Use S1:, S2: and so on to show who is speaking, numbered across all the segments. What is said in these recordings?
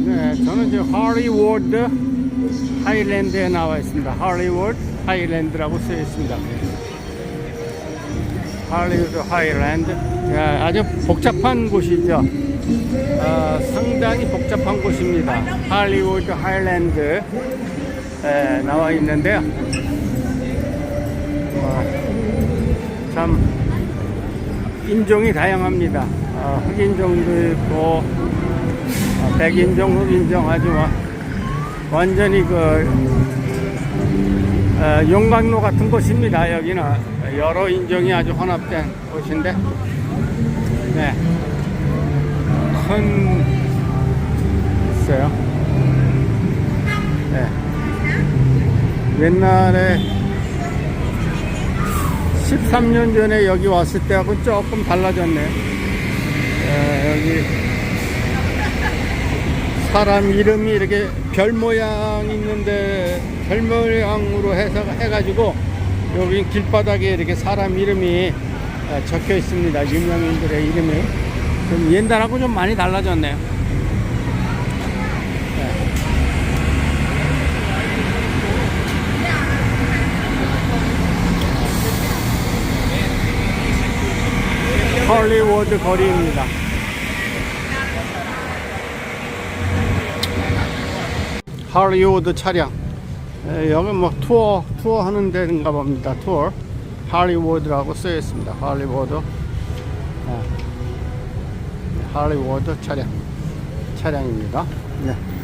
S1: 네, 저는 지금 할리우드 하이랜드에 나와 있습니다. 할리우드 하이랜드라고 쓰여 있습니다. 할리우드 하이랜드. 야, 아주 복잡한 곳이죠. 아, 상당히 복잡한 곳입니다. 할리우드 하이랜드 에 나와 있는데요. 아, 참 인종이 다양합니다. 아, 흑인종도 있고 아, 백인종, 흑인종 아주 와- 완전히 그 어, 용광로 같은 곳입니다. 여기는 여러 인종이 아주 혼합된 곳인데, 네, 큰 있어요. 네, 옛날에 13년 전에 여기 왔을 때하고 조금 달라졌네요. 에, 여기 사람 이름이 이렇게 별 모양 있는데 별 모양으로 해서 해가지고 여기 길바닥에 이렇게 사람 이름이 에, 적혀 있습니다. 유명인들의 이름이 좀 옛날하고 좀 많이 달라졌네요. 헐리우드 거리입니다. 할리우드 차량. 에, 여기 뭐 투어 투어 하는 데인가 봅니다. 투어. 할리우드라고 쓰여 있습니다. 할리우드. 에, 할리우드 차량. 차량입니다. 네.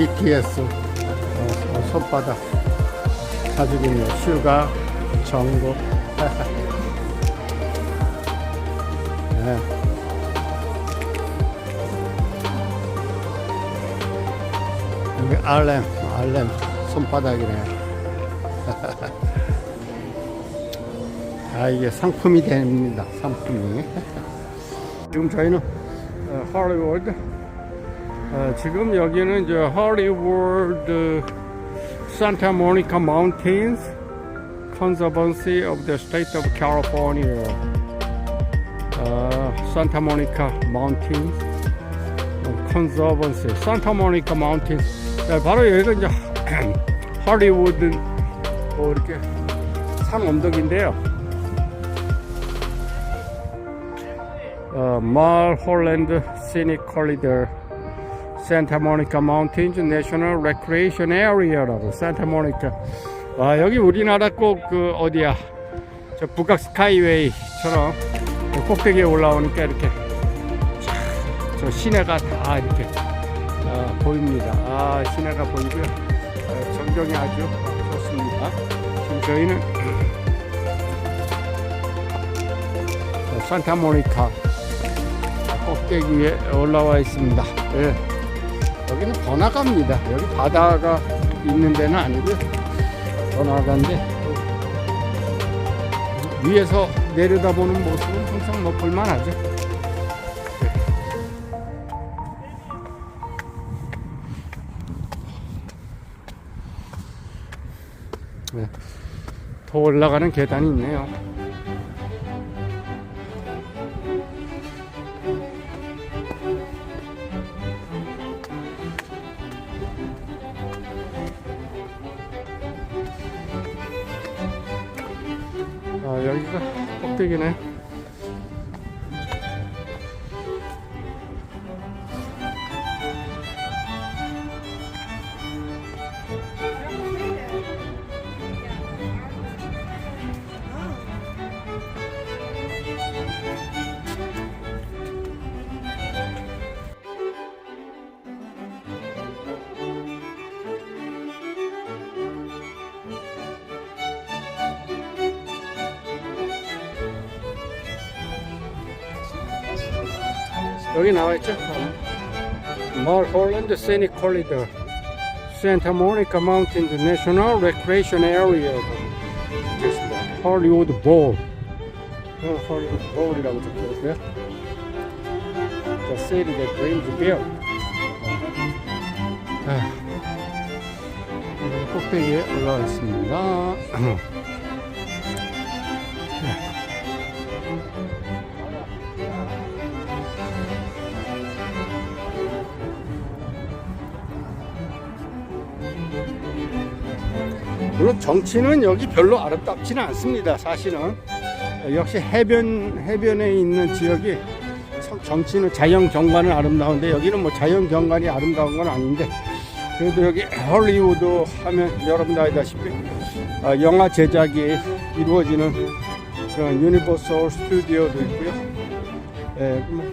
S1: BTS 어, 어, 손바닥. 사주기네 슈가 정국. 네. 여기 알렘 알렘 손바닥이네. 아 이게 상품이 됩니다. 상품이. 지금 저희는 어, 할리우드 어, 지금 여기는 이제 할리우드 산타 모니카 마운틴스 Conservancy of the State 산타 모니카 마운틴스 컨서번시 산타 모니카 마운틴스 네, 바로 여기가 이제 할리우드 뭐 이렇게 산 언덕인데요. 어, 말 홀랜드 시닉 콜리더 산타 모니카 마운틴즈 내셔널 레크레이션 에리어라고 산타 모니카 아 여기 우리나라 꼭 그 어디야 저 북악 스카이웨이처럼 그 꼭대기에 올라오니까 이렇게 저 시내가 다 이렇게 어, 보입니다. 아 시내가 보이고요. 어, 전경이 아주 좋습니다. 지금 저희는 어, 산타모니카 꼭대기에 올라와 있습니다. 예. 여기는 번화가입니다. 여기 바다가 있는 데는 아니고요. 번화가인데 위에서 내려다보는 모습은 항상 뭐 볼만하죠. 네. 더 올라가는 계단이 있네요. 여기가 꼭대기네. 여기 나와 있죠? 멀홀랜드 세닉 콜리더 Santa Monica Mountains National Recreation Area 있습니다. 헐리우드 볼 어, 헐리우드 볼이라고 적혀 있고요. The city that dreams built. 아, 오늘 꼭대기에 올라와 있습니다. 물론 정치는 여기 별로 아름답지는 않습니다. 사실은 역시 해변 해변에 있는 지역이 참 정치는 자연 경관은 아름다운데 여기는 뭐 자연 경관이 아름다운 건 아닌데 그래도 여기 헐리우드 하면 여러분도 알다시피 아, 영화 제작이 이루어지는 그런 유니버설 스튜디오도 있고요. 예, 뭐